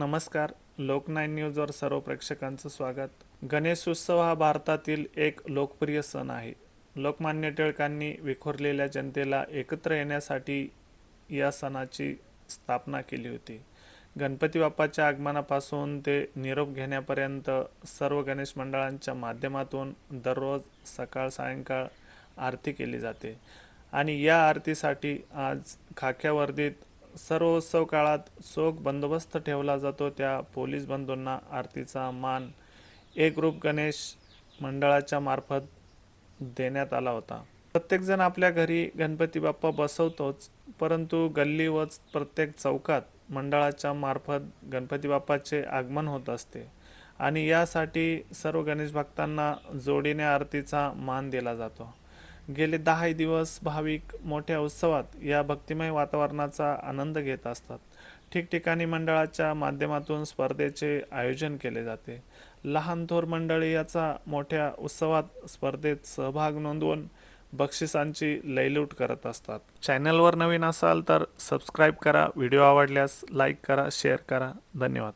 नमस्कार. लोकनाईन न्यूजवर सर्व प्रेक्षकांचं स्वागत. गणेश उत्सव हा भारतातील एक लोकप्रिय सण आहे. लोकमान्य टिळकांनी विखुरलेल्या जनतेला एकत्र येण्यासाठी या सणाची स्थापना केली होती. गणपती बाप्पाच्या आगमनापासून ते निरोप घेण्यापर्यंत सर्व गणेश मंडळांच्या माध्यमातून दररोज सकाळ सायंकाळ आरती केली जाते. आणि या आरतीसाठी आज खाक्या वर्दीत सर्व उत्सव काळात चोख बंदोबस्त ठेवला जातो. त्या पोलीस बंधूंना आरतीचा मान एकरूप गणेश मंडळाच्या मार्फत देण्यात आला होता. प्रत्येकजण आपल्या घरी गणपती बाप्पा बसवतोच परंतु गल्ली व प्रत्येक चौकात मंडळाच्या मार्फत गणपती बाप्पाचे आगमन होत असते आणि यासाठी सर्व गणेश भक्तांना जोडीने आरतीचा मान दिला जातो. गेले दहा दिवस भाविक मोठ्या उत्सवात या भक्तिमय वातावरणाचा आनंद घेत असतात. ठिकठिकाणी मंडळाच्या माध्यमातून स्पर्धेचे आयोजन केले जाते. लहान थोर मंडळी याचा मोठ्या उत्सवात स्पर्धेत सहभाग नोंदवून बक्षिसांची लयलूट करत असतात. चॅनलवर नवीन असाल तर सबस्क्राईब करा व्हिडिओ आवडल्यास लाईक करा शेअर करा. धन्यवाद.